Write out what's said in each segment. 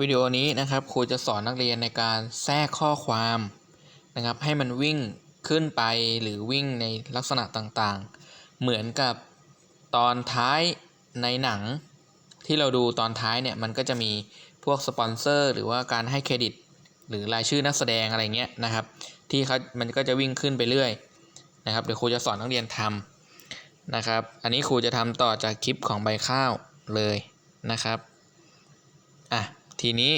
วิดีโอนี้นะครับครูจะสอนนักเรียนในการแทรกข้อความนะครับ ให้มันวิ่งขึ้นไปหรือวิ่งในลักษณะต่างๆ เหมือนกับตอนท้ายในหนัง ที่เราดูตอนท้ายเนี่ยมันก็จะมีพวกสปอนเซอร์หรือว่าการให้เครดิต หรือรายชื่อนักแสดงอะไรเงี้ยนะครับ ที่เขามันก็จะวิ่งขึ้นไปเรื่อยนะครับเดี๋ยวครูจะสอนนักเรียนทำนะครับ อันนี้ครูจะทำต่อจากคลิปของใบข้าวเลยนะครับอะ ทีนี้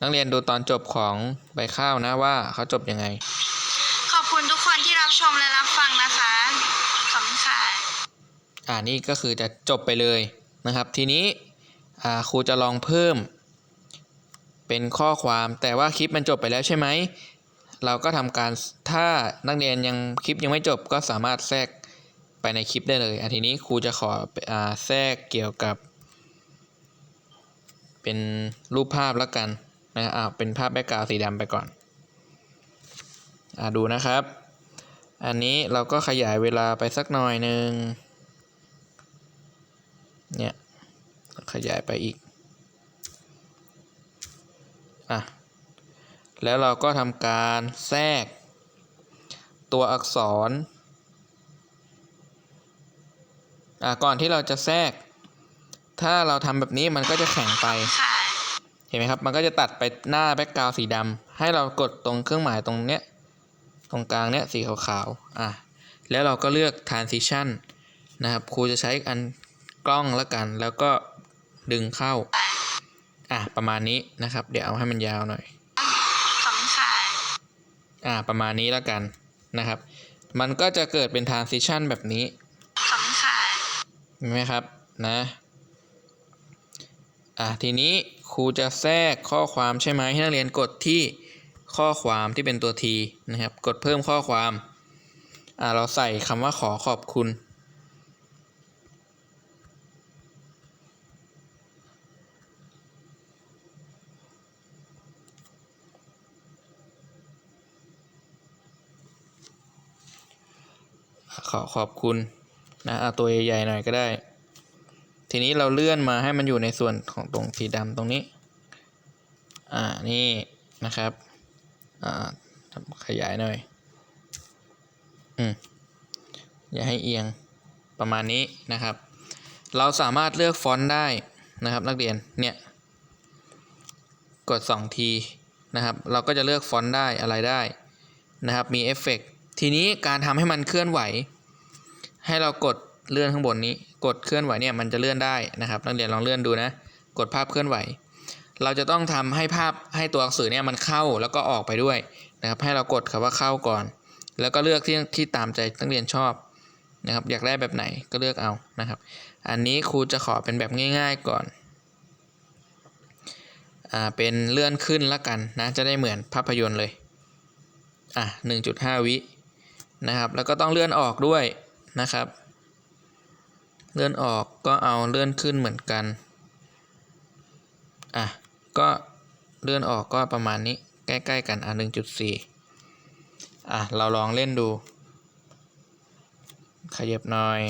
นักเรียนดูตอนจบของใบข้าวนะว่าเขาจบยังไง ขอบคุณทุกคนที่รับชมและรับฟังนะคะ ขอบคุณค่ะ อ่านี่ก็คือจะจบไปเลยนะครับ ทีนี้อ่าครูจะลองเพิ่ม เป็นข้อความแต่ว่าคลิปมันจบไปแล้วใช่ไหม เราก็ทำการถ้านักเรียนยังคลิปยังไม่จบก็สามารถแทรกไปในคลิปได้เลยอะทีนี้ครูจะขออ่าแทรกเกี่ยวกับ เป็นรูปภาพแล้วกันนะอ่าเป็นภาพแบ็กกราวสีดำไปก่อนอ่าดูนะครับ อันนี้เราก็ขยายเวลาไปสักหน่อยหนึ่งเนี่ยขยายไปอีกอะแล้วเราก็ทำการแทรก ตัวอักษรอะก่อนที่เราจะแทรก ถ้าเราทำแบบนี้มันก็จะแข็งไปค่ะเห็นไหมครับ มันก็จะตัดไปหน้าแบ็กกราวสีดำให้เรากดตรงเครื่องหมายตรงเนี้ย ตรงกลางเนี้ยสีขาวๆ อะ แล้วเราก็เลือก transition นะครับ ครูจะใช้อันกล้องแล้วกัน แล้วก็ดึงเข้า อะ ประมาณนี้นะครับ เดี๋ยวเอาให้มันยาวหน่อย ขอบคุณค่ะ อะ ประมาณนี้แล้วกันนะครับ มันก็จะเกิดเป็น transition แบบนี้ ขอบคุณค่ะเห็นไหมครับ นะ อะทีนี้ครูจะแทรกข้อความใช่ไหมให้นักเรียนกดที่ข้อความที่เป็นตัว T นะครับ กดเพิ่มข้อความอะเราใส่คำว่าขอขอบคุณ ขอขอบคุณนะเอาตัวใหญ่ๆหน่อยก็ได้ ทีนี้เราเลื่อนมาให้มันอยู่ในส่วนของตรงสีดำตรงนี้ อ่า นี่นะครับ อ่าทำขยายหน่อย อืม อย่าให้เอียง ประมาณนี้นะครับ เราสามารถเลือกฟอนต์ได้นะครับนักเรียน เนี่ย กด2ทีนะครับ เราก็จะเลือกฟอนต์ได้อะไรได้นะครับ มีเอฟเฟกต์ทีนี้การทำให้มันเคลื่อนไหว ให้เรากด เลื่อนข้างบนนี้ กดเคลื่อนไหวเนี่ยมันจะเลื่อนได้นะครับ นักเรียนลองเลื่อนดูนะ กดภาพเคลื่อนไหว เราจะต้องทำให้ภาพให้ตัวหนังสือเนี่ยมันเข้าแล้วก็ออกไปด้วยนะครับ ให้เรากดคำว่าเข้าก่อน แล้วก็เลือกที่ที่ตามใจนักเรียนชอบนะครับ อยากได้แบบไหนก็เลือกเอานะครับ อันนี้ครูจะขอเป็นแบบง่าย ๆก่อนอ่าเป็นเลื่อนขึ้นละกันนะจะได้เหมือนภาพยนตร์เลยอะ1.5 วินะครับ แล้วก็ต้องเลื่อนออกด้วยนะครับ เลื่อนออกก็เอาเลื่อนขึ้นเหมือนกัน อะ ก็เลื่อนออกก็ประมาณนี้ใกล้ๆกันอะ1.4 อะ เราลองเล่นดู ขยับหน่อย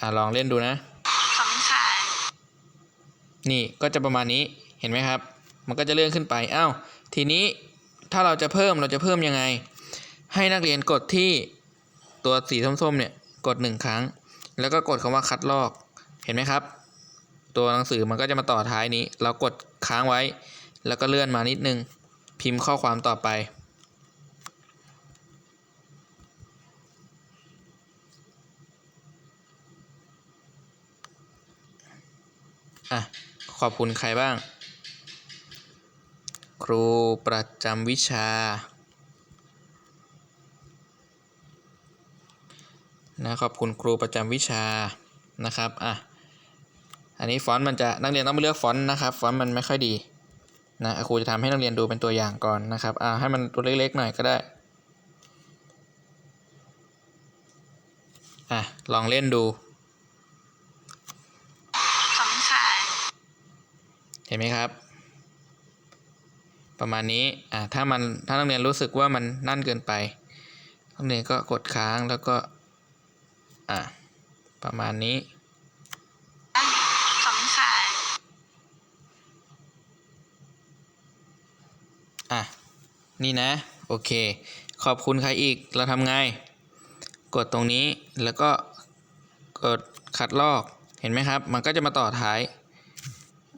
อะ ลองเล่นดูนะขอบคุณค่ะ นี่ก็จะประมาณนี้เห็นไหมครับ มันก็จะเลื่อนขึ้นไปอ้าวทีนี้ถ้าเราจะเพิ่มเราจะเพิ่มยังไง ให้นักเรียนกดที่ตัวสีส้มๆเนี่ยกดหนึ่งครั้ง แล้วก็กดคำว่าคัดลอกเห็นไหมครับ ตัวหนังสือมันก็จะมาต่อท้ายนี้ เรากดค้างไว้ แล้วก็เลื่อนมานิดนึง พิมพ์ข้อความต่อไป อะ ขอบคุณใครบ้าง ครูประจำวิชา นะขอบคุณครูประจำวิชานะครับอะอันนี้ฟอนต์มันจะนักเรียนต้องไปเลือกฟอนต์นะครับฟอนต์มันไม่ค่อยดีนะครูจะทำให้นักเรียนดูเป็นตัวอย่างก่อนนะครับอะให้มันตัวเล็กๆหน่อยก็ได้อะลองเล่นดูขอบคุณค่ะเห็นไหมครับ ประมาณนี้อ่าถ้ามันถ้านักเรียนรู้สึกว่ามันนั่นเกินไปนักเรียนก็กดค้างแล้วก็ อ่าประมาณนี้ขอบคุณค่ะ อะ นี่นะ โอเค ขอบคุณใครอีก เราทำไง กดตรงนี้ แล้วก็กดคัดลอก เห็นไหมครับ มันก็จะมาต่อท้าย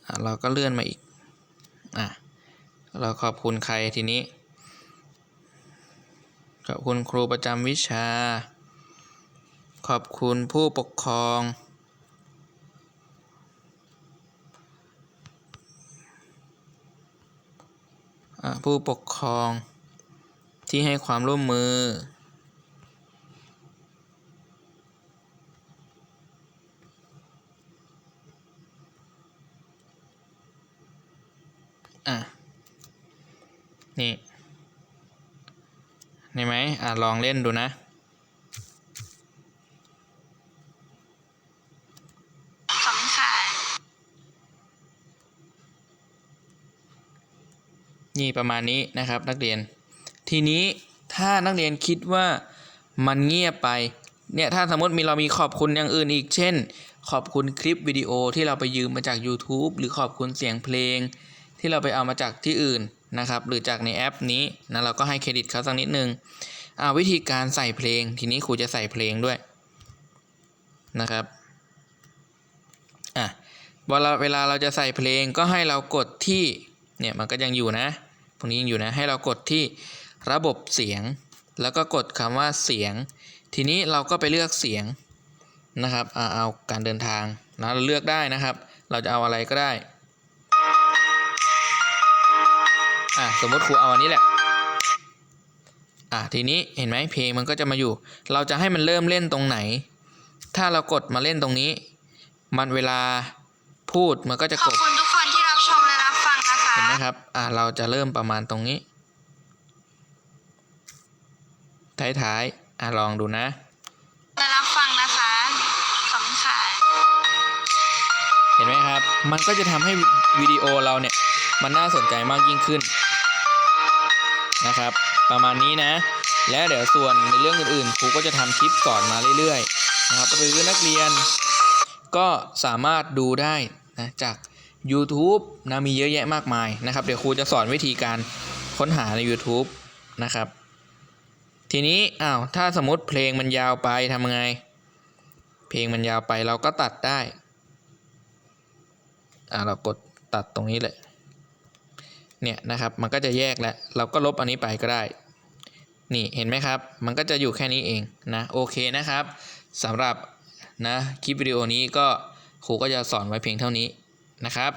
อะเราก็เลื่อนมาอีก อะ เราขอบคุณใครทีนี้ ขอบคุณครูประจำวิชา ขอบคุณผู้ปกครองอผู้ปกครอง ที่ให้ความร่วมมือ อะ นี่เห็นไหมอะ ลองเล่นดูนะ ขอบคุณค่ะ นี่ประมาณนี้นะครับนักเรียน ทีนี้ถ้านักเรียนคิดว่ามันเงียบไปเนี่ยถ้าสมมติมีเรามีขอบคุณอย่างอื่นอีก เช่น ขอบคุณคลิปวิดีโอที่เราไปยืมมาจาก YouTube หรือขอบคุณเสียงเพลง ที่เราไปเอามาจากที่อื่นนะครับ หรือจากในแอปนี้นะเราก็ให้เครดิตเขาสักนิดนึงอ่าวิธีการใส่เพลง ทีนี้ครูจะใส่เพลงด้วยนะครับอะเวลาเวลาเราจะใส่เพลงก็ให้เรากดที่เนี่ยมันก็ยังอยู่นะ ตรงนี้ยังอยู่นะให้เรากดที่ระบบเสียง แล้วก็กดคำว่าเสียง ทีนี้เราก็ไปเลือกเสียงนะครับเอาเอาการเดินทางนะเราเลือกได้นะครับ เราจะเอาอะไรก็ได้อะสมมติครูเอาอันนี้แหละอะทีนี้เห็นไหมเพลงมันก็จะมาอยู่ เราจะให้มันเริ่มเล่นตรงไหน ถ้าเรากดมาเล่นตรงนี้ มันเวลาพูดมันก็จะขกอบด นะคะเห็นไหมครับ อ่าเราจะเริ่มประมาณตรงนี้ ท้ายๆ อ่าลองดูนะและรับฟังนะคะขอบคุณค่ะ เห็นไหมครับ มันก็จะทำให้วิดีโอเราเนี่ย มันน่าสนใจมากยิ่งขึ้นนะครับ ประมาณนี้นะ แล้วเดี๋ยวส่วนในเรื่องอื่นๆ ครูก็จะทำคลิปสอนมาเรื่อยๆ นะครับหรือนักเรียนก็สามารถดูได้นะจาก YouTube นะมีเยอะแยะมากมายนะครับ เดี๋ยวครูจะสอนวิธีการค้นหาใน YouTube นะครับ ทีนี้อ้าวถ้าสมมติเพลงมันยาวไปทำไง เพลงมันยาวไปเราก็ตัดได้อ่าเรากดตัดตรงนี้เลยเนี่ยนะครับมันก็จะแยกแล้วเราก็ลบอันนี้ไปก็ได้ นี่เห็นไหมครับ มันก็จะอยู่แค่นี้เองนะโอเคนะครับสำหรับนะคลิปวิดีโอนี้ก็ครูก็จะสอนไว้เพียงเท่านี้ นะครับ